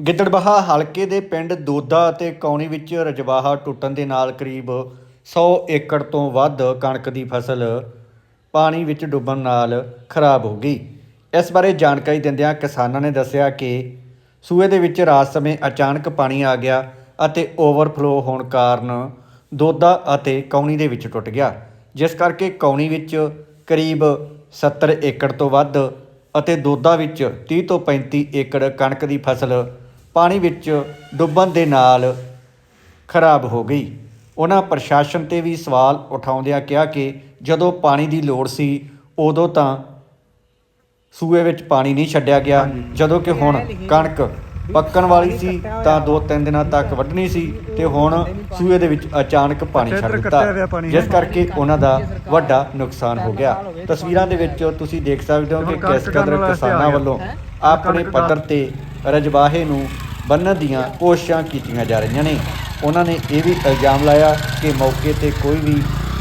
ਗਿੱਦੜਬਾਹਾ ਹਲਕੇ ਦੇ ਪਿੰਡ ਦੋਦਾ ਅਤੇ ਕੌਣੀ ਵਿੱਚ ਰਜਵਾਹਾ ਟੁੱਟਣ ਦੇ ਨਾਲ ਕਰੀਬ 100 ਏਕੜ ਤੋਂ ਵੱਧ ਕਣਕ ਦੀ ਫਸਲ ਪਾਣੀ ਵਿੱਚ ਡੁੱਬਣ ਨਾਲ ਖਰਾਬ ਹੋ ਗਈ। ਇਸ ਬਾਰੇ ਜਾਣਕਾਰੀ ਦਿੰਦਿਆਂ ਕਿਸਾਨਾਂ ਨੇ ਦੱਸਿਆ ਕਿ ਸੂਏ ਦੇ ਵਿੱਚ ਰਾਤ ਸਮੇਂ ਅਚਾਨਕ ਪਾਣੀ ਆ ਗਿਆ ਅਤੇ ਓਵਰਫਲੋ ਹੋਣ ਕਾਰਨ ਦੋਦਾ ਅਤੇ ਕੌਣੀ ਦੇ ਵਿੱਚ ਟੁੱਟ ਗਿਆ, ਜਿਸ ਕਰਕੇ ਕੌਣੀ ਵਿੱਚ ਕਰੀਬ 70 ਏਕੜ ਤੋਂ ਵੱਧ ਅਤੇ ਦੋਦਾ ਵਿੱਚ 30 ਤੋਂ 35 ਏਕੜ ਕਣਕ ਦੀ ਫਸਲ ਪਾਣੀ ਵਿੱਚ ਡੁੱਬਣ ਦੇ ਨਾਲ ਖਰਾਬ ਹੋ ਗਈ। ਉਹਨਾਂ ਪ੍ਰਸ਼ਾਸਨ ਤੇ ਵੀ ਸਵਾਲ ਉਠਾਉਂਦਿਆਂ ਕਿਹਾ ਕਿ ਜਦੋਂ ਪਾਣੀ ਦੀ ਲੋੜ ਸੀ ਉਦੋਂ ਤਾਂ ਸੂਏ ਵਿੱਚ ਪਾਣੀ ਨਹੀਂ ਛੱਡਿਆ ਗਿਆ। ਜਦੋਂ ਕਿ ਹੁਣ ਕਣਕ ਪੱਕਣ ਵਾਲੀ ਸੀ ਤਾਂ 2-3 ਦਿਨਾਂ ਤੱਕ ਵੱਢਣੀ ਸੀ ਤੇ ਹੁਣ ਸੂਏ ਦੇ ਵਿੱਚ ਅਚਾਨਕ ਪਾਣੀ ਛੱਡ ਦਿੱਤਾ। ਜਿਸ ਕਰਕੇ ਉਹਨਾਂ ਦਾ ਵੱਡਾ ਨੁਕਸਾਨ ਹੋ ਗਿਆ। ਤਸਵੀਰਾਂ ਦੇ ਵਿੱਚ ਤੁਸੀਂ ਦੇਖ ਸਕਦੇ ਹੋ ਕਿ ਕਿਸ ਕਦਰ ਕਿਸਾਨਾਂ ਵੱਲੋਂ ਆਪਣੇ ਪੱਧਰ ਤੇ ਰਜਵਾਹੇ ਨੂੰ ਬੰਨਣ ਦੀਆਂ ਕੋਸ਼ਿਸ਼ਾਂ ਕੀਤੀਆਂ ਜਾ ਰਹੀਆਂ ਨੇ। ਉਹਨਾਂ ਨੇ ਇਹ ਵੀ ਇਲਜ਼ਾਮ ਲਾਇਆ ਕਿ ਮੌਕੇ ਤੇ ਕੋਈ ਵੀ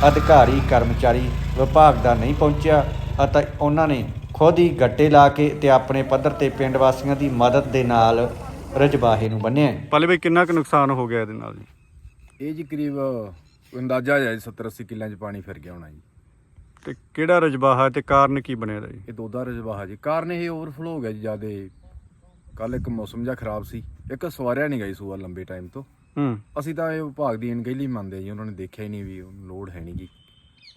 ਅਧਿਕਾਰੀ ਕਰਮਚਾਰੀ ਵਿਭਾਗ ਦਾ ਨਹੀਂ ਪਹੁੰਚਿਆ ਅਤੇ ਉਹਨਾਂ ਨੇ ਖੁਦ ਹੀ ਗੱਟੇ ਲਾ ਕੇ ਤੇ ਆਪਣੇ ਪੱਧਰ ਤੇ ਪਿੰਡ ਵਾਸੀਆਂ ਦੀ ਮਦਦ ਦੇ ਨਾਲ ਰਜਵਾਹੇ ਨੂੰ ਬੰਨਿਆ ਪਾਲੇ ਬਈ ਕਿੰਨਾ ਕੁ ਨੁਕਸਾਨ ਹੋ ਗਿਆ ਇਹਦੇ ਨਾਲ ਜੀ? ਇਹ ਜੀ ਕਰੀਬ ਅੰਦਾਜ਼ਾ ਹੈ 70 80 ਕਿੱਲਿਆਂ 'ਚ ਪਾਣੀ ਫਿਰ ਗਿਆ ਹੋਣਾ ਜੀ। ਤੇ ਕਿਹੜਾ ਰਜਬਾਹਾ ਤੇ ਕਾਰਨ ਕੀ ਬਣਿਆ ਦਾ ਜੀ? ਇਹ ਦੋਦਾ ਰਜਵਾਹਾ ਜੀ। ਕਾਰਨ ਇਹ ਓਵਰਫਲੋ ਹੋ ਗਿਆ ਜੀ ਜਿਆਦੇ ਕੱਲ ਇੱਕ ਮੌਸਮ ਜਿਹਾ ਖਰਾਬ ਸੀ। ਇੱਕ ਸਵਾਰਿਆ ਨਹੀਂ ਗਈ ਸੂਆ ਲੰਬੇ ਟਾਈਮ ਤੋਂ। ਹੂੰ। ਅਸੀਂ ਤਾਂ ਇਹ ਵਿਭਾਗ ਦੀ ਅਣਗਹਿਲੀ ਮੰਨਦੇ ਜੀ ਉਹਨਾਂ ਨੇ ਦੇਖਿਆ ਹੀ ਨਹੀਂ ਵੀ ਲੋਡ ਹੈ ਨਹੀਂ ਗੀ।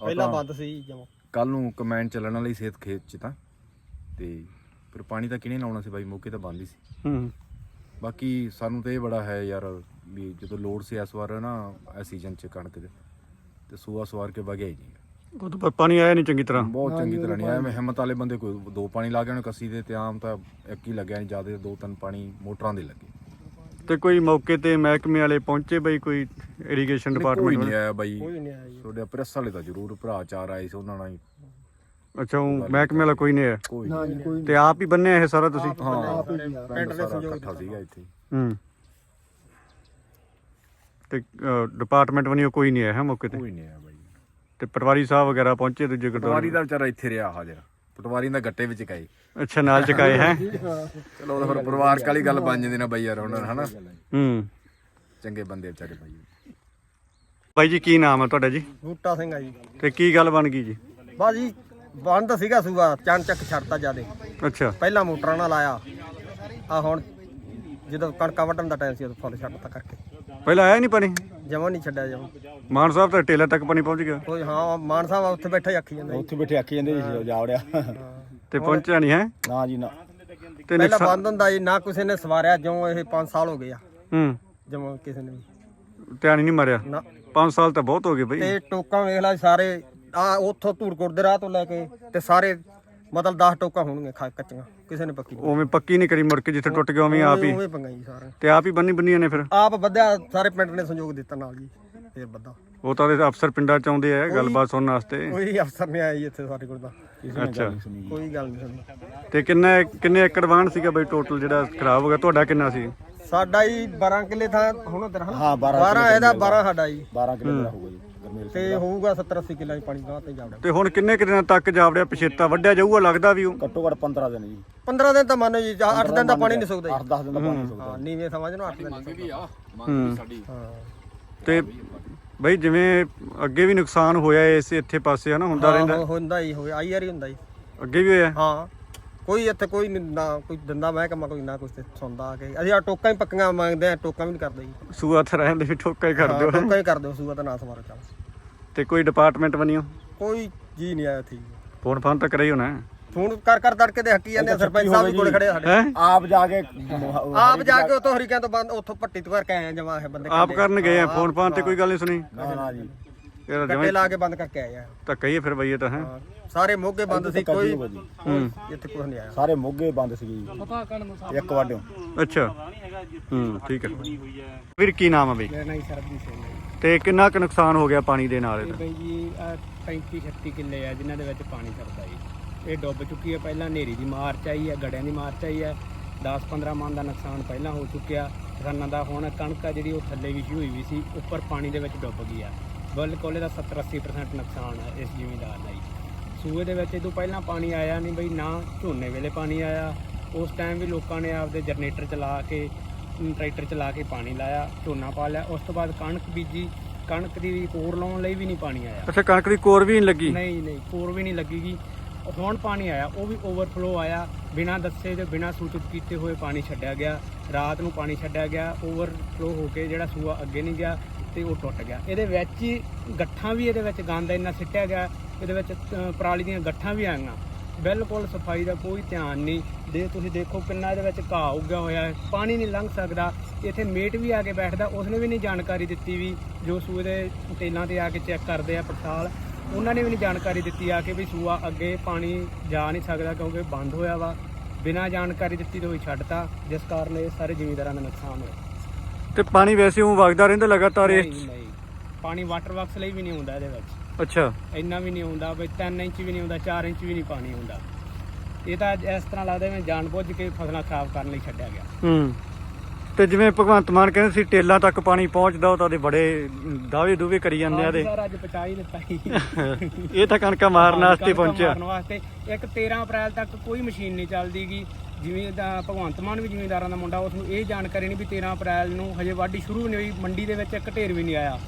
ਪਹਿਲਾਂ ਬੰਦ ਸੀ ਜਮਾ। ਕੱਲ ਨੂੰ ਕਮੈਂਡ ਚੱਲਣ ਵਾਲੀ ਸਿਹਤ ਖੇਤ 'ਚ ਤਾਂ। ਤੇ ਫਿਰ ਪਾਣੀ ਤਾਂ ਕਿਹਨੇ ਲਾਉਣਾ ਸੀ ਬਾਈ? ਮੌਕੇ ਤਾਂ ਬੰਦ ਹੀ ਸੀ। ਹੂੰ। ਬਾਕੀ ਸਾਨੂੰ ਤਾਂ ਇਹ ਬੜਾ ਹੈ ਯਾਰ ਵੀ ਜਦੋਂ ਲੋਡ ਸੀ ਇਸ ਵਾਰ ਨਾ ਇਸ ਸੀਜ਼ਨ 'ਚ ਕਣਕ ਦੇ। ਤੇ ਸੂਆ ਸਵਾਰ ਕੇ ਵਗਿਆ ਹੀ ਨਹੀਂ। ਉਹ ਤਾਂ ਪਾਣੀ ਆਇਆ ਨਹੀਂ ਚੰਗੀ ਤਰ੍ਹਾਂ। ਬਹੁਤ ਚੰਗੀ ਤਰ੍ਹਾਂ ਨਹੀਂ ਆਇਆ। ਮੈਂ ਹਿੰਮਤ ਵਾਲੇ ਬੰਦੇ ਕੋਈ ਦੋ ਪਾਣੀ ਲਾ ਕੇ ਉਹਨੇ ਕੱਸੀ ਦੇ ਤੇ ਆਮ ਤਾਂ ਇੱਕ ਹੀ ਲੱਗਿਆ ਨਹੀਂ ਜ਼ਿਆਦਾ ਦੋ ਤਿੰਨ ਪਾਣੀ ਮੋਟਰਾਂ ਦੇ ਲੱਗੇ। ਤੇ ਕੋਈ ਮੌਕੇ ਤੇ ਮਹਿਕਮੇ ਵਾਲੇ ਪਹੁੰਚੇ ਬਈ ਕੋਈ ਇਰੀਗੇਸ਼ਨ ਕੋਈ ਡਿਪਾਰਟਮੈਂਟ ਨਹੀਂ ਆਇਆ ਬਾਈ। ਕੋਈ ਨਹੀਂ ਆਇਆ ਜੀ। ਤੁਹਾਡੇ ਪ੍ਰੈਸ ਵਾਲੇ ਤਾਂ ਜ਼ਰੂਰ ਭਰਾ ਚਾਰ ਆਏ ਸੀ ਉਹਨਾਂ ਨਾਲ ਹੀ। ਅੱਛਾ ਉਹ ਮਹਿਕਮੇ ਵਾਲਾ ਕੋਈ ਨਹੀਂ ਆਇਆ? ਕੋਈ ਨਾ ਜੀ ਕੋਈ ਤੇ ਆਪ ਹੀ ਬੰਨਿਆ ਇਹ ਸਾਰਾ ਤੁਸੀਂ? ਹਾਂ ਪਿੰਡ ਪਿੰਡ ਦੇ ਸਾਰਾ ਸਹਿਯੋਗ ਇਕੱਠਾ ਸੀਗਾ ਇੱਥੇ। ਹੂੰ। ਤੇ ਡਿਪਾਰਟਮੈਂਟ ਵੱਲੋਂ ਕੋਈ ਨਹੀਂ ਆਇਆ ਹੈ ਮੌਕੇ ਤੇ? ਕੋਈ ਨਹੀਂ ਆਇਆ ਬਾਈ। ਤੇ ਪਟਵਾਰੀ ਸਾਹਿਬ ਵਗੈਰਾ ਪਹੁੰਚੇ ਦੂਜੇ ਪਟਵਾਰੀ ਗੁਰਦੁਆਰੇ ਦਾ ਵਿਚਾਰਾ ਇੱਥੇ ਰਿਹਾ ਹਾਜ਼ਰ ਪਟਵਾਰੀ ਦਾ ਗੱਟੇ ਵਿੱਚ ਗਏ। ਅੱਛਾ ਨਾਲ ਚਕਾਏ ਹੈ? ਚਲੋ ਉਹ ਤਾਂ ਫਿਰ ਪਰਿਵਾਰਕ ਵਾਲੀ ਗੱਲ ਬਣ ਜਾਂਦੀ ਨਾ ਬਾਈ ਯਾਰ ਉਹਨਾਂ ਨਾਲ ਹਨਾ? ਹੂੰ। ਚੰਗੇ ਬੰਦੇ ਵਿਚਾਰੇ ਬਾਈ। ਬਾਈ ਜੀ ਕੀ ਨਾਮ ਹੈ ਤੁਹਾਡਾ ਜੀ? ਬੂਟਾ ਸਿੰਘ ਆ ਜੀ। ਤੇ ਕੀ ਗੱਲ ਬਣ ਗਈ ਜੀ? ਬਸ ਜੀ ਬੰਦ ਸੀਗਾ ਸੂਆ ਚੰਨ ਚੱਕ ਛੱਡਤਾ ਜਿਆਦੇ। ਅੱਛਾ। ਪਹਿਲਾਂ ਮੋਟਰਾਂ ਨਾਲ ਆਇਆ। ਆ ਹੁਣ ਜਦੋਂ ਕਣਕਾਂ ਵੱਢਣ ਦਾ ਟਾਈਮ ਸੀ ਉਦੋਂ ਫੁੱਲ ਛੱਡਤਾ ਕਰਕੇ। ਪਹਿਲਾਂ ਆਇਆ ਨਹੀਂ ਪਾਣੀ? ਜਮਾ ਨਹੀਂ ਛੱਡਿਆ ਜਮਾ। ਮਾਨ ਸਾਹਿਬ ਤਾਂ ਟੇਲਰ ਤੱਕ ਪਾਣੀ ਪਹੁੰਚ ਗਿਆ? ਕੋਈ ਹਾਂ ਮਾਨ ਸਾਹਿਬ ਉੱਥੇ ਬੈਠਾ ਹੀ ਆਖੀ ਜਾਂਦਾ ਜੀ। ਉੱਥੇ ਬੈਠੇ ਆਖੀ ਜਾਂਦੇ ਸੀ ਜਾਵੜਿਆ। ਤੇ ਪਹੁੰਚਿਆ ਨਹੀਂ ਹੈ? ਨਾ ਜੀ ਨਾ। ਤੇ ਪਹਿਲਾਂ ਨੁਕਸਾਨ ਬੰਦ ਹੁੰਦਾ ਜੀ ਨਾ ਕਿਸੇ ਨੇ ਸਵਾਰਿਆ ਜਿਉਂ ਇਹ 5 ਸਾਲ ਹੋ ਗਏ ਆ। ਹੂੰ। ਜਮਾ ਕਿਸੇ ਨੇ ਵੀ। ਧਿਆਨ ਹੀ ਨਹੀਂ ਮਾਰਿਆ? ਨਾ। 5 ਸਾਲ ਤਾਂ ਬਹੁਤ ਹੋ ਗਏ ਬਈ। ਤੇ ਟੋਕਾਂ ਵੇਖ ਲੈ ਸਾਰੇ ਆ ਉੱਥੋਂ ਧੂੜਕੋਟ ਦੇ ਰਾਹ ਤੋਂ ਲੈ ਕੇ ਤੇ ਸਾਰੇ ਮਤਲਬ 10 ਟੋਕਾਂ ਹੋਣਗੀਆਂ ਖਾ- ਕੱਚੀਆਂ ਕਿਸੇ ਨੇ ਪੱਕੀ ਨਹੀਂ। ਉਵੇਂ ਪੱਕੀ ਨਹੀਂ ਕਰੀ ਮੁੜ ਕੇ ਜਿੱਥੇ ਟੁੱਟ ਗਿਆ ਉਵੇਂ ਆਪ ਹੀ। ਉਵੇਂ ਪੰਗਾ ਜੀ ਸਾਰਾ ਤੇ ਆਪ ਹੀ ਬੰਨੀ ਬੰਨੀਆਂ ਨੇ ਫਿਰ? ਆਪ ਵਧਿਆ ਸਾਰੇ ਪਿੰਡ ਨੇ ਸਹਿਯੋਗ ਦਿੱਤਾ ਨਾਲ ਜੀ ਫੇਰ ਵੱਧਾ। ਉਹ ਤਾਂ ਉਹਦੇ ਅਫਸਰ ਪਿੰਡਾਂ ਚ ਆਉਂਦੇ ਆ ਗੱਲਬਾਤ ਸੁਣਨ ਵਾਸਤੇ। ਕੋਈ ਅਫਸਰ ਨਹੀਂ ਆਇਆ ਜੀ ਇੱਥੇ ਸਾਡੇ ਕੋਲ ਤਾਂ। ਅੱਛਾ। ਕੋਈ ਗੱਲ ਨਹੀਂ ਸੁਣੀ ਤੇ ਕਿੰਨਾ ਕਿੰਨੇ ਏਕੜ ਵਾਹਣ ਸੀਗਾ ਬਈ ਟੋਟਲ ਜਿਹੜਾ ਖਰਾਬ ਹੋ ਗਿਆ? ਤੁਹਾਡਾ ਕਿੰਨਾ ਸੀ? ਸਾਡਾ ਹੀ 12 ਕਿੱਲੇ ਥਾਂ ਹੁਣ ਤੇਰਾ ਹਨਾ? ਹਾਂ, 12 12 ਇਹਦਾ 12 ਸਾਡਾ ਜੀ। 12 ਕਿਲੋਮੀਟਰ ਹੋਊਗਾ ਜੀ। ਗਰਮੇਲ ਤੇ ਹੋਊਗਾ 70 80 ਕਿੱਲਾ ਪਾਣੀ ਗਾਂ ਤੇ ਜਾਵੜਾ ਤੇ ਹੁਣ ਕਿੰਨੇ ਕੁ ਦਿਨਾਂ ਤੱਕ ਜਾਵੜਿਆ ਪਛੇਤਾ? ਵੱਢਿਆ ਜਾਊਗਾ ਲੱਗਦਾ ਵੀ ਉਹ? ਘੱਟੋ ਘੱਟ 15 ਦਿਨ ਜੀ। 15 ਦਿਨ ਤਾਂ ਮੰਨੋ ਜੀ 8 ਦਿਨ ਦਾ ਪਾਣੀ ਨਹੀਂ ਸੁੱਕਦਾ 8 10 ਦਿਨ ਦਾ ਪਾਣੀ ਸੁੱਕਦਾ ਹਾਂ ਨੀਵੇਂ ਸਮਝ ਨੂੰ 8 ਦਿਨ ਨਹੀਂ ਹੂੰ। ਹਾਂ। ਤੇ ਬਈ ਜਿਵੇਂ ਅੱਗੇ ਵੀ ਨੁਕਸਾਨ ਹੋਇਆ ਇਸ ਇੱਥੇ ਪਾਸੇ ਹਨਾ ਹੁੰਦਾ ਰਹਿੰਦਾ। ਹਾਂ, ਹੁੰਦਾ ਹੀ ਹੋਇਆ ਆਈ ਵਾਰੀ ਹੁੰਦਾ ਜੀ। ਅੱਗੇ ਵੀ ਹੋਇਆ? ਹਾਂ। ਕੋਈ ਇੱਥੇ ਕੋਈ ਨੀ ਨਾ ਕੋਈ ਦੰਦਾ ਮਹਿਕਮਾ ਕੋਈ ਨਾ ਕੁਛ ਤੇ ਸੁਣਦਾ ਆ ਕੇ। ਅਸੀਂ ਆ ਟੋਕਾਂ ਹੀ ਪੱਕੀਆਂ ਮੰਗਦੇ ਆ ਟੋਕਾਂ ਵੀ ਨਹੀਂ ਕਰਦੇ ਜੀ। ਸੂਆ ਥਰ ਰਹਿੰਦੇ ਵੀ ਠੋਕਾ ਹੀ ਕਰ ਹਾਂ, ਦਿਓ। ਟੋਕਾਂ ਹੀ ਕਰਦੇ ਹੋ ਸੂਆ ਤਾਂ ਨਾ ਸਵਾਰੋ ਚੱਲ। ਤੇ ਕੋਈ ਡਿਪਾਰਟਮੈਂਟ ਬਣਿਓ ਕੋਈ ਜੀ ਨਹੀਂ ਆਇਆ ਇੱਥੇ। ਫੋਨ ਫਾਨ ਤਾਂ ਹੀ ਹੋਣਾ ਫੋਨ ਕਰ ਕਰ ਤੜਕੇ ਦੇ ਹੱਕੀ ਜਾਂਦੇ ਆ, ਸਰਪੰਚ ਸਾਹਿਬ ਵੀ ਕੋਲ ਖੜੇ ਆ ਸਾਡੇ। ਹੈ? ਆਪ ਜਾ ਕੇ ਆਪ ਜਾ ਕੇ ਉਤੋਂ ਹਰੀਕਾਂ ਤੋਂ ਬੰਦ ਉੱਥੋਂ ਪੱਟੀ ਤੋਂ ਕਰਕੇ ਆਏ ਆ ਜਮਾ ਇਹ ਬੰਦੇ ਆਪ ਕਰਨ ਗਏ ਆ ਫੋਨ ਫਾਨ ਤੇ ਕੋਈ ਗੱਲ ਨਹੀਂ ਸੁਣੀ। ਨਾ ਨਾ ਜੀ। ਗੱਡੇ ਜਿਵੇਂ ਲਾ ਕੇ ਬੰਦ ਕਰਕੇ ਆਏ ਆ। ਤਾਂ ਕਹੀਏ ਫਿਰ ਬਈ ਇਹ ਤਾਂ ਹੈ? ਹਾਂ, ਸਾਰੇ ਮੋਗੇ ਬੰਦ ਸੀ ਕੋਈ ਹੂੰ। ਇੱਥੇ ਕੁਝ ਨਹੀਂ ਆਇਆ। ਸਾਰੇ ਮੋਗੇ ਬੰਦ ਸੀ ਜੀ। ਇੱਕ ਵਾਢਿਓ ਅੱਛਾ। ਹੂੰ ਠੀਕ ਹੈ। ਵੀਰ ਕੀ ਨਾਮ ਹੈ ਬਈ? ਮੇਰਾ ਨਾਮ ਸਰਬਜੀਤ ਸਿੰਘ ਹੈ ਤੇ ਕਿੰਨਾ ਕੁ ਨੁਕਸਾਨ ਹੋ ਗਿਆ ਪਾਣੀ ਦੇ ਨਾਲ ਇਹਦਾ ਬਈ ਜੀ 35 36 ਕਿੱਲੇ ਆ ਜਿਨ੍ਹਾਂ ਦੇ ਵਿੱਚ ਪਾਣੀ ਸਰਦਾ ਜੀ। ਇਹ ਡੁੱਬ ਚੁੱਕੀ ਹੈ ਪਹਿਲਾਂ ਹਨੇਰੀ ਦੀ ਮਾਰ ਚ ਆਈ ਹੈ ਗੜਿਆਂ ਦੀ ਮਾਰ ਚ ਆਈ ਹੈ 10-15 ਮਨ ਦਾ ਨੁਕਸਾਨ ਪਹਿਲਾਂ ਹੋ ਚੁੱਕਿਆ। ਕਿਸਾਨਾਂ ਦਾ ਹੁਣ ਕਣਕ ਆ ਜਿਹੜੀ ਉਹ ਥੱਲੇ ਵਿਛੀ ਹੋਈ ਵੀ ਸੀ ਉੱਪਰ ਪਾਣੀ ਦੇ ਵਿੱਚ ਡੁੱਬ ਗਈ ਆ। ਬਿਲਕੁਲ ਇਹਦਾ 70-80% ਨੁਕਸਾਨ ਹੈ ਇਸ ਜ਼ਿਮੀਂਦਾਰ ਦਾ ਜੀ। ਸੂਏ ਦੇ ਵਿੱਚ ਇਹ ਤੋਂ ਪਹਿਲਾਂ ਪਾਣੀ ਆਇਆ ਨਹੀਂ ਬਈ ਨਾ ਝੋਨੇ ਵੇਲੇ ਪਾਣੀ ਆਇਆ। ਉਸ ਟਾਈਮ ਵੀ ਲੋਕਾਂ ਨੇ ਆਪਦੇ ਜਨਰੇਟਰ ਚਲਾ ਕੇ ਟਰੈਕਟਰ ਚਲਾ ਕੇ ਪਾਣੀ ਲਾਇਆ ਝੋਨਾ ਪਾ ਲਿਆ। ਉਸ ਤੋਂ ਬਾਅਦ ਕਣਕ ਬੀਜੀ ਕਣਕ ਦੀ ਵੀ ਕੋਰ ਲਾਉਣ ਲਈ ਵੀ ਨਹੀਂ ਪਾਣੀ ਆਇਆ। ਅੱਛਾ ਕਣਕ ਦੀ ਕੋਰ ਵੀ ਨਹੀਂ ਲੱਗੀ? ਨਹੀਂ ਨਹੀਂ ਕੋਰ ਵੀ ਨਹੀਂ ਲੱਗੀਗੀ। ਹੁਣ ਪਾਣੀ ਆਇਆ ਉਹ ਵੀ ਓਵਰਫਲੋ ਆਇਆ। ਬਿਨਾਂ ਦੱਸੇ ਤੇ ਬਿਨਾਂ ਸੂਚਿਤ ਕੀਤੇ ਹੋਏ ਪਾਣੀ ਛੱਡਿਆ ਗਿਆ। ਰਾਤ ਨੂੰ ਪਾਣੀ ਛੱਡਿਆ ਗਿਆ। ਓਵਰਫਲੋ ਹੋ ਕੇ ਜਿਹੜਾ ਸੂਆ ਅੱਗੇ ਨਹੀਂ ਗਿਆ। ਤੇ ਉਹ ਟੁੱਟ ਗਿਆ। ਇਹਦੇ ਵਿੱਚ ਹੀ ਗੱਠਾਂ ਵੀ ਇਹਦੇ ਵਿੱਚ ਗੰਦ ਇੰਨਾ ਸਿੱਟਿਆ ਗਿਆ ਇਹਦੇ ਵਿੱਚ ਅ, ਪਰਾਲੀ ਦੀਆਂ ਗੱਠਾਂ ਵੀ ਆਈਆਂ। ਬਿਲਕੁਲ ਸਫ਼ਾਈ ਦਾ ਕੋਈ ਧਿਆਨ ਨਹੀਂ। ਦੇ ਤੁਸੀਂ ਦੇਖੋ ਕਿੰਨਾ ਇਹਦੇ ਵਿੱਚ ਘਾਹ ਉੱਗਿਆ ਹੋਇਆ ਹੈ ਪਾਣੀ ਨਹੀਂ ਲੰਘ ਸਕਦਾ। ਇੱਥੇ ਮੇਟ ਵੀ ਆ ਕੇ ਬੈਠਦਾ ਉਸਨੇ ਵੀ ਨਹੀਂ ਜਾਣਕਾਰੀ ਦਿੱਤੀ ਵੀ ਜੋ ਸੂਏ ਦੇ ਟੇਲਾਂ ਤੇ ਆ ਕੇ ਚੈੱਕ ਕਰਦੇ ਆ ਪੜਤਾਲ ਉਹਨਾਂ ਨੇ ਵੀ ਨਹੀਂ ਜਾਣਕਾਰੀ ਦਿੱਤੀ ਆ ਕਿ ਵੀ ਸੂਆ ਅੱਗੇ ਪਾਣੀ ਜਾ ਨਹੀਂ ਸਕਦਾ ਕਿਉਂਕਿ ਬੰਦ ਹੋਇਆ ਵਾ। ਬਿਨਾਂ ਜਾਣਕਾਰੀ ਦਿੱਤੀ ਤੋਂ ਹੀ ਛੱਡਤਾ ਜਿਸ ਕਾਰਨ ਇਹ ਸਾਰੇ ਜ਼ਿਮੀਂਦਾਰਾਂ ਦਾ ਨੁਕਸਾਨ ਹੋਇਆ। ਤੇ ਪਾਣੀ ਵੈਸੇ ਉਹ ਵਗਦਾ ਰਹਿੰਦਾ ਲਗਾਤਾਰ ਇਹ? ਨਹੀਂ ਨਹੀਂ। ਪਾਣੀ ਵਾਟਰ ਵਰਕਸ ਲਈ ਵੀ ਨਹੀਂ ਆਉਂਦਾ ਇਹਦੇ ਵਿੱਚ। ਅੱਛਾ। ਇੰਨਾ ਵੀ ਨਹੀਂ ਆਉਂਦਾ ਬਈ 3 ਇੰਚ ਵੀ ਨਹੀਂ ਆਉਂਦਾ 4 ਇੰਚ ਵੀ ਨਹੀਂ ਪਾਣੀ ਆਉਂਦਾ ਇਹ ਤਾਂ ਇਸ ਤਰ੍ਹਾਂ ਲੱਗਦਾ ਜਿਵੇਂ ਜਾਣਬੁੱਝ ਕੇ ਫਸਲਾਂ ਖਰਾਬ ਕਰਨ ਲਈ ਛੱਡਿਆ ਗਿਆ। ਹੂੰ। ਤੇ ਜਿਵੇਂ ਭਗਵੰਤ ਮਾਨ ਕਹਿੰਦੇ ਸੀ ਟੇਲਾਂ ਤੱਕ ਪਾਣੀ ਪਹੁੰਚਦਾ ਉਹ ਤਾਂ ਉਹਦੇ ਬੜੇ ਦਾਅਵੇ ਦੂਵੇ ਕਰੀ ਜਾਂਦੇ ਆ ਦੇ ਸਰ ਅੱਜ ਪਹੁੰਚਾ ਹੀ ਦਿੱਤਾ ਸੀ ਇਹ ਤਾਂ ਕਣਕਾਂ ਮਾਰਨ ਵਾਸਤੇ ਪਹੁੰਚਿਆ। ਮਾਰਨ ਵਾਸਤੇ। ਇੱਕ 13 ਅਪ੍ਰੈਲ ਤੱਕ ਕੋਈ ਮਸ਼ੀਨ ਨਹੀਂ ਚੱਲਦੀਗੀ। ਜਿਵੇਂ ਦਾ ਭਗਵੰਤ ਮਾਨ ਵੀ ਜ਼ਿਮੀਂਦਾਰਾਂ ਦਾ ਮੁੰਡਾ ਉਸ ਨੂੰ ਇਹ ਜਾਣਕਾਰੀ ਨਹੀਂ ਵੀ 13 ਅਪ੍ਰੈਲ ਨੂੰ ਹਜੇ ਵਾਢੀ ਸ਼ੁਰੂ ਵੀ ਨਹੀਂ ਹੋਈ ਮੰਡੀ ਦੇ ਵਿੱਚ ਇੱਕ ਢੇਰ ਵੀ ਨਹੀਂ ਆਇਆ।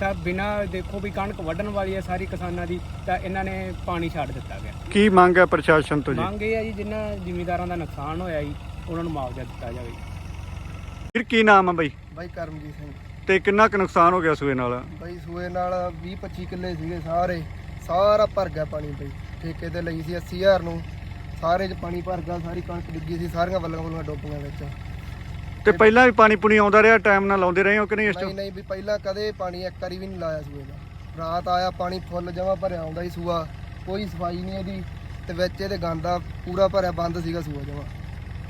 ਤਾਂ ਬਿਨਾਂ ਦੇਖੋ ਵੀ ਕਣਕ ਵੱਢਣ ਵਾਲੀ ਹੈ ਸਾਰੀ ਕਿਸਾਨਾਂ ਦੀ ਤਾਂ ਇਹਨਾਂ ਨੇ ਪਾਣੀ ਛੱਡ ਦਿੱਤਾ ਗਿਆ। ਕੀ ਮੰਗ ਹੈ ਪ੍ਰਸ਼ਾਸਨ ਤੋਂ ਜੀ? ਮੰਗ ਇਹ ਹੈ ਜੀ ਜਿਨ੍ਹਾਂ ਜ਼ਿਮੀਂਦਾਰਾਂ ਦਾ ਨੁਕਸਾਨ ਹੋਇਆ ਜੀ ਉਹਨਾਂ ਨੂੰ ਮੁਆਵਜ਼ਾ ਦਿੱਤਾ ਜਾਵੇ। ਫਿਰ ਕੀ ਨਾਮ ਆ ਬਈ? ਬਾਈ ਕਰਮਜੀਤ ਸਿੰਘ। ਤੇ ਕਿੰਨਾ ਕੁ ਨੁਕਸਾਨ ਹੋ ਗਿਆ ਸੂਏ ਨਾਲ? ਬਾਈ ਸੂਏ ਨਾਲ 20 25 ਕਿੱਲੇ ਸੀਗੇ ਸਾਰੇ ਸਾਰਾ ਭਰ ਗਿਆ ਪਾਣੀ ਬਈ। ਠੇਕੇ ਤੇ ਲਈ ਸੀ 80000 ਨੂੰ। ਸਾਰੇ 'ਚ ਪਾਣੀ ਭਰ ਗਿਆ ਸਾਰੀ ਕਣਕ ਡਿੱਗੀ ਸੀ ਸਾਰੀਆਂ ਵੱਲਾਂ ਵੱਲਾਂ ਡੋਬੀਆਂ ਵਿੱਚ। ਤੇ ਪਹਿਲਾਂ ਵੀ ਪਾਣੀ ਪੁਣੀ ਆਉਂਦਾ ਰਿਹਾ ਟਾਈਮ ਨਾਲ ਲਾਉਂਦੇ ਰਹੇ ਹੋ ਕਿ ਨਹੀਂ ਇਸ ਨਹੀਂ ਤੋਂ ਨਹੀਂ ਵੀ ਪਹਿਲਾਂ ਕਦੇ ਪਾਣੀ ਇੱਕ ਵਾਰੀ ਵੀ ਨਹੀਂ ਲਾਇਆ ਸੂਏ ਦਾ। ਰਾਤ ਆਇਆ ਪਾਣੀ ਫੁੱਲ ਜਮਾ ਭਰਿਆ ਆਉਂਦਾ ਸੀ ਸੂਆ ਕੋਈ ਸਫ਼ਾਈ ਨਹੀਂ ਇਹਦੀ ਤੇ ਵਿੱਚ ਇਹਦੇ ਗੰਦਾ ਪੂਰਾ ਭਰਿਆ ਬੰਦ ਸੀਗਾ ਸੂਆ ਜਮਾ।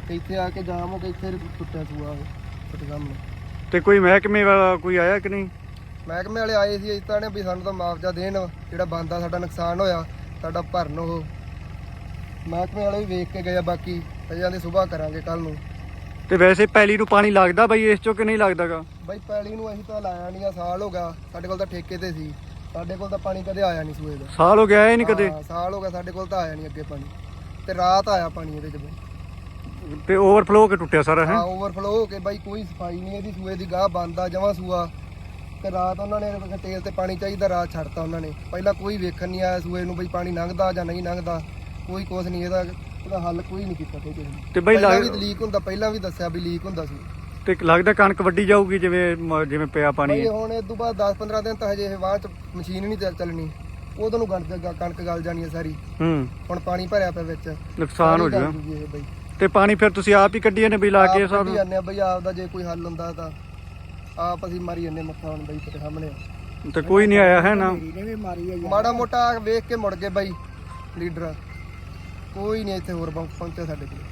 ਤੇ ਇੱਥੇ ਆ ਕੇ ਜਾਮ ਹੋ ਕੇ ਇੱਥੇ ਟੁੱਟਿਆ ਸੂਆ ਟੁੱਟ ਸਾਹਮਣੇ। ਤੇ ਕੋਈ ਮਹਿਕਮੇ ਵਾਲਾ ਕੋਈ ਆਇਆ ਕਿ ਨਹੀਂ? ਮਹਿਕਮੇ ਵਾਲੇ ਆਏ ਸੀ ਇਤਾਂ ਨੇ ਵੀ ਸਾਨੂੰ ਤਾਂ ਮੁਆਵਜ਼ਾ ਦੇਣ ਜਿਹੜਾ ਬੰਦਾ ਸਾਡਾ ਨੁਕਸਾਨ ਹੋਇਆ ਸਾਡਾ ਭਰਨ ਉਹ। ਮਹਿਕਮੇ ਵਾਲੇ ਵੀ ਵੇਖ ਕੇ ਗਏ ਆ ਬਾਕੀ ਅਜਾਂ ਦੀ ਸਵੇਰ ਕਰਾਂਗੇ ਕੱਲ ਨੂੰ। ਤੇ ਵੈਸੇ ਪੈਲੀ ਨੂੰ ਪਾਣੀ ਲੱਗਦਾ ਬਈ ਇਸ ਚੋਂ ਕਿ ਨਹੀਂ ਲੱਗਦਾਗਾ? ਬਾਈ ਪੈਲੀ ਨੂੰ ਅਸੀਂ ਤਾਂ ਲਾਇਆ ਨਹੀਂ ਆ ਸਾਲ ਹੋ ਗਿਆ ਸਾਡੇ ਕੋਲ ਤਾਂ ਠੇਕੇ ਤੇ ਸੀ। ਸਾਡੇ ਕੋਲ ਤਾਂ ਪਾਣੀ ਕਦੇ ਆਇਆ ਨਹੀਂ ਸੂਏ ਦਾ। ਸਾਲ ਹੋ ਗਿਆ ਇਹ ਨਹੀਂ ਕਦੇ? ਹਾਂ, ਸਾਲ ਹੋ ਗਿਆ ਸਾਡੇ ਕੋਲ ਤਾਂ ਆਇਆ ਨਹੀਂ ਅੱਗੇ ਪਾਣੀ। ਤੇ ਰਾਤ ਆਇਆ ਪਾਣੀ ਇਹਦੇ ਚ ਬਈ। ਤੇ ਓਵਰਫਲੋ ਹੋ ਕੇ ਟੁੱਟਿਆ ਸਾਰਾ ਹੈ? ਹਾਂ ਓਵਰਫਲੋ ਹੋ ਕੇ ਬਾਈ ਕੋਈ ਸਫ਼ਾਈ ਨਹੀਂ ਇਹਦੀ ਸੂਏ ਦੀ ਗਾਹ ਬੰਦ ਆ ਜਮਾਂ ਸੂਆ। ਤੇ ਰਾਤ ਉਹਨਾਂ ਨੇ ਤੇਲ ਤੇ ਪਾਣੀ ਚਾਹੀਦਾ ਰਾਤ ਛੱਡਤਾ ਉਹਨਾਂ ਨੇ। ਪਹਿਲਾਂ ਕੋਈ ਵੇਖਣ ਨਹੀਂ ਆਇਆ ਸੂਏ ਨੂੰ ਬਈ ਪਾਣੀ ਲੰਘਦਾ ਜਾਂ ਨਹੀਂ ਲੰਘਦਾ। ਕੋਈ ਕੁਛ ਨਹੀਂ ਇਹਦਾ ਉਹਦਾ ਹੱਲ ਕੋਈ ਨਹੀਂ ਕੀਤਾ ਕੋਈ ਕਿਸੇ ਨੇ। ਤੇ ਬਈ ਪਹਿਲਾਂ ਵੀ ਲੱਗ- ਲੀਕ ਹੁੰਦਾ ਪਹਿਲਾਂ ਵੀ ਦੱਸਿਆ ਵੀ ਲੀਕ ਹੁੰਦਾ ਸੀ। ਤੇ ਲੱਗਦਾ ਕਣਕ ਵੱਡੀ ਜਾਊਗੀ ਜਿਵੇਂ ਮ- ਜਿਵੇਂ ਪਿਆ ਪਾਣੀ ਬਈ ਹੁਣ ਇਹ ਤੋਂ ਬਾਅਦ 10-15 ਦਿਨ ਤਾਂ ਹਜੇ ਇਹ ਵਾਹ ਚ ਮਸ਼ੀਨ ਨਹੀਂ ਚੱਲ- ਚੱਲਣੀ। ਉਦੋਂ ਨੂੰ ਕਣਕ ਕਣਕ ਗਲ ਜਾਣੀ ਹੈ ਸਾਰੀ। ਹੂੰ। ਹੁਣ ਪਾਣੀ ਭਰਿਆ ਪਿਆ ਵਿੱਚ। ਨੁਕਸਾਨ ਹੋ ਜੂਗੀ ਇਹ ਬਈ। ਤੇ ਪਾਣੀ ਫਿਰ ਤੁਸੀਂ ਆਪ ਹੀ ਕੱਢੀ ਜਾਂਦੇ ਵੀ ਲਾ ਕੇ ਆਪ ਸਭ ਕੱਢੀ ਜਾਂਦੇ ਆ ਬਈ ਆਪਦਾ ਜੇ ਕੋਈ ਹੱਲ ਹੁੰਦਾ ਤਾਂ। ਆਪ ਅਸੀਂ ਮਾਰੀ ਜੰਨੇ ਮੱਥਾ ਹੁਣ ਬਈ ਤੇਰੇ ਸਾਹਮਣੇ। ਤੇ ਕੋਈ ਨਹੀਂ ਆਇਆ ਹੈ ਨਾ। ਮਾੜਾ ਮੋਟਾ ਵੇਖ ਕੇ ਮੁੜ ਗਏ ਬਾਈ ਲੀਡਰ। ਕੋਈ ਨਹੀਂ ਇੱਥੇ ਹੋਰ ਪਹੁੰ- ਪਹੁੰਚਿਆ ਸਾਡੇ ਕੋਲ।